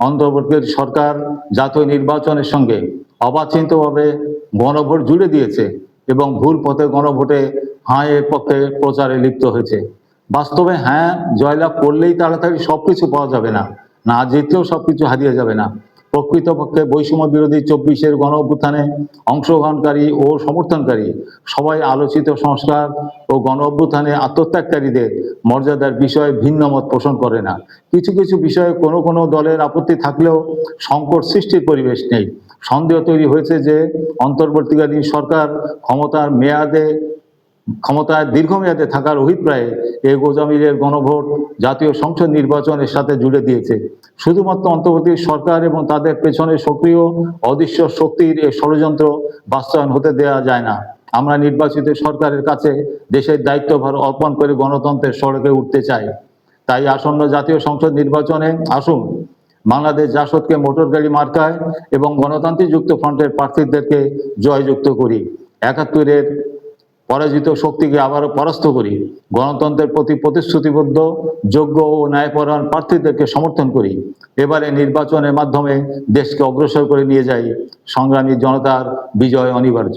অন্তর্বর্তী সরকার জাতীয় নির্বাচনের সঙ্গে অবাঞ্ছিতভাবে গণভোট জুড়ে দিয়েছে এবং ভুল পথে গণভোটে হাঁয়ের পক্ষে প্রচারে লিপ্ত হয়েছে। বাস্তবে হ্যাঁ জয়লাভ করলেই তাড়াতাড়ি সবকিছু পাওয়া যাবে না না জিতলেও সবকিছু হারিয়ে যাবে না। প্রকৃতপক্ষে বৈষম্য বিরোধী চব্বিশের গণ অভ্যুত্থানে অংশগ্রহণকারী ও সমর্থনকারী সবাই আলোচিত সংস্কার ও গণ অভ্যুত্থানে আত্মত্যাগকারীদের মর্যাদার বিষয়ে ভিন্ন মত পোষণ করে না। কিছু কিছু বিষয়ে কোনো কোনো দলের আপত্তি থাকলেও সংকট সৃষ্টির পরিবেশ নেই। সন্দেহ তৈরি হয়েছে যে অন্তর্বর্তীকালীন সরকার ক্ষমতার মেয়াদে ক্ষমতায় দীর্ঘমেয়াদে থাকার অভিপ্রায়ে এ গোজামিলের গণভোট জাতীয় সংসদ নির্বাচনের সাথে জুড়ে দিয়েছে। শুধুমাত্র অন্তর্বর্তী সরকার এবং তাদের পেছনে সক্রিয় অদৃশ্য শক্তির এ ষড়যন্ত্র বাস্তবায়ন হতে দেওয়া যায় না। আমরা নির্বাচিত সরকারের কাছে দেশের দায়িত্বভার অর্পণ করে গণতন্ত্রের সড়কে উঠতে চাই। তাই আসন্ন জাতীয় সংসদ নির্বাচনে আসুন। বাংলাদেশ জাসদকে মোটর গাড়ি মার্কায় এবং গণতান্ত্রিক যুক্ত ফ্রন্টের প্রার্থীদেরকে জয়যুক্ত করি। একাত্তরের পরাজিত শক্তিকে আবারও পরাস্ত করি। গণতন্ত্রের প্রতি প্রতিশ্রুতিবদ্ধ, যোগ্য ও ন্যায়পরায়ণ প্রার্থীদেরকে সমর্থন করি। এবারে নির্বাচনের মাধ্যমে দেশকে অগ্রসর করে নিয়ে যাই সংগ্রামী জনতার বিজয় অনিবার্য।